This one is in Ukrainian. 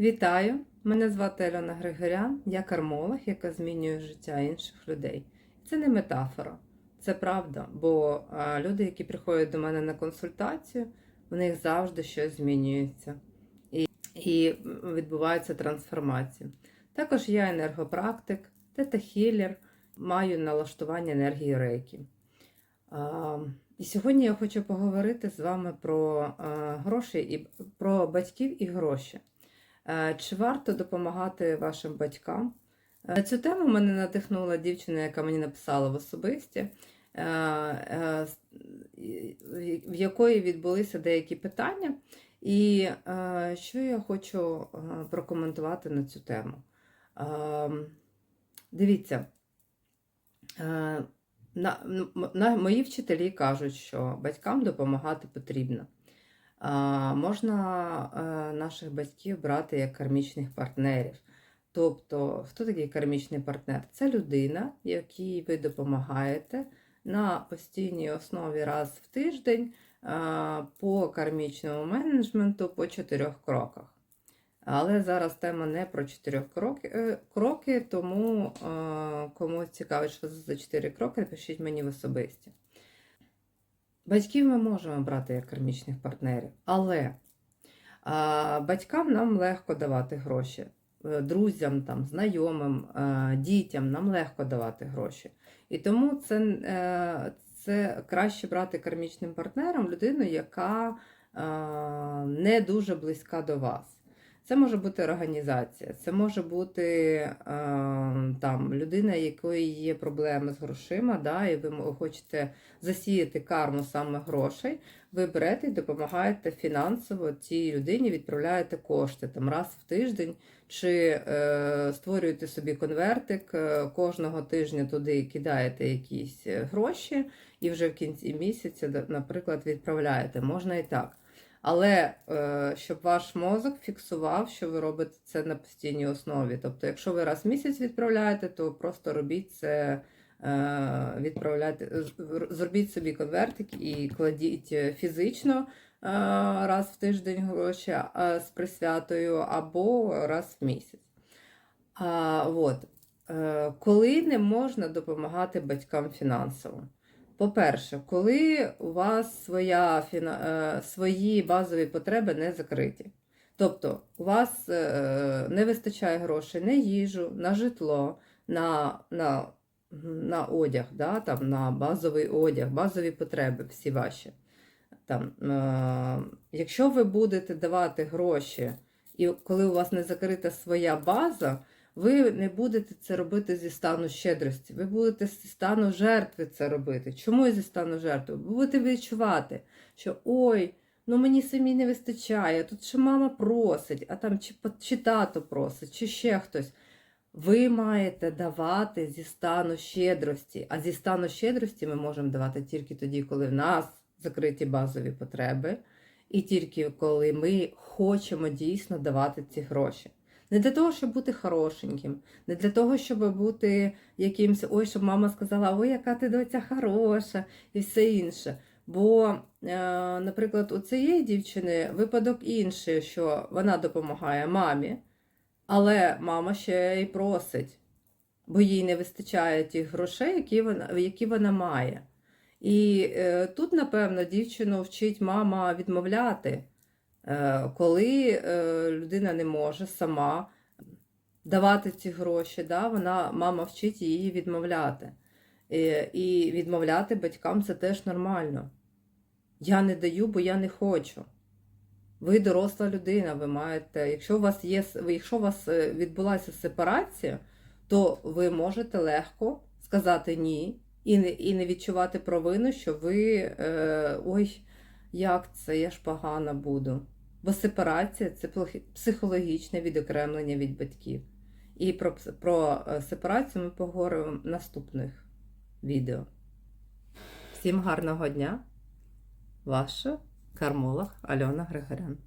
Вітаю! Мене звати Альона Григорян, я кармолог, яка змінює життя інших людей. Це не метафора, це правда. Бо люди, які приходять до мене на консультацію, в них завжди щось змінюється і, і відбувається трансформація. Також я енергопрактик, тета-хілер, маю налаштування енергії рейки. А, І сьогодні я хочу поговорити з вами про а, гроші і про батьків і гроші. Е, Чи варто допомагати вашим батькам? На цю тему мене надихнула дівчина, яка мені написала в особисті, е, е, в якої відбулися деякі питання. І е, що я хочу е, прокоментувати на цю тему? Е, Дивіться, е, на, мої вчителі кажуть, що батькам допомагати потрібно. Можна е, наших батьків брати як кармічних партнерів. Тобто, хто такий кармічний партнер? Це людина, якій ви допомагаєте на постійній основі раз в тиждень по кармічному менеджменту по чотирьох кроках. Але зараз тема не про чотирьох кроки, е, кроки тому е, кому цікавить, що за чотири кроки, пишіть мені в особисті. Батьків ми можемо брати як кармічних партнерів, але а, батькам нам легко давати гроші. Е, Друзям, там, знайомим, а, дітям нам легко давати гроші. І тому це, е, це краще брати кармічним партнером людину, яка а, не дуже близька до вас. Це може бути організація, це може бути е, там людина, якої є проблеми з грошима, да, і ви хочете засіяти карму саме грошей. Ви берете і допомагаєте фінансово цій людині, відправляєте кошти там раз в тиждень, чи е, створюєте собі конвертик, е, кожного тижня туди кидаєте якісь е, гроші, і вже в кінці місяця, наприклад, відправляєте. Можна і так. Але е, щоб ваш мозок фіксував, що ви робите це на постійній основі. Тобто, якщо ви раз в місяць відправляєте, то просто робіть це, е, відправляйте, зробіть собі конвертик і кладіть фізично е, раз в тиждень гроші з присвятою або раз в місяць. А, от. Коли не можна допомагати батькам фінансово? По-перше, коли у вас своя, е, свої базові потреби не закриті. Тобто у вас е, не вистачає грошей на їжу, на житло, на на, на одяг, да, там, на базовий одяг, базові потреби всі ваші. Там, е, Якщо ви будете давати гроші, і коли у вас не закрита своя база, ви не будете це робити зі стану щедрості, ви будете зі стану жертви це робити. Чому зі стану жертви? Ви будете відчувати, що ой, ну мені самі не вистачає, тут ще мама просить, а там чи, чи тато просить, чи ще хтось. Ви маєте давати зі стану щедрості. А зі стану щедрості ми можемо давати тільки тоді, коли в нас закриті базові потреби, і тільки коли ми хочемо дійсно давати ці гроші. Не для того, щоб бути хорошеньким, не для того, щоб бути якимось, ой, щоб мама сказала, ой, яка ти доця хороша, і все інше. Бо, е, наприклад, у цієї дівчини випадок інший, що вона допомагає мамі, але мама ще й просить, бо їй не вистачає тих грошей, які вона, які вона має. І е, тут, напевно, дівчину вчить мама відмовляти. Е, коли е, людина не може сама давати ці гроші, да, вона, мама вчить її відмовляти. І відмовляти батькам це теж нормально. Я не даю, бо я не хочу. Ви доросла людина, ви маєте, якщо у вас є, якщо у вас е, відбулася сепарація, то ви можете легко сказати ні і не і не відчувати провину, що ви е, ой, як це, я ж погана буду. Бо сепарація це психологічне відокремлення від батьків. І про, про е, сепарацію ми поговоримо в наступних відео. Всім гарного дня! Ваша кармолог Альона Григорян.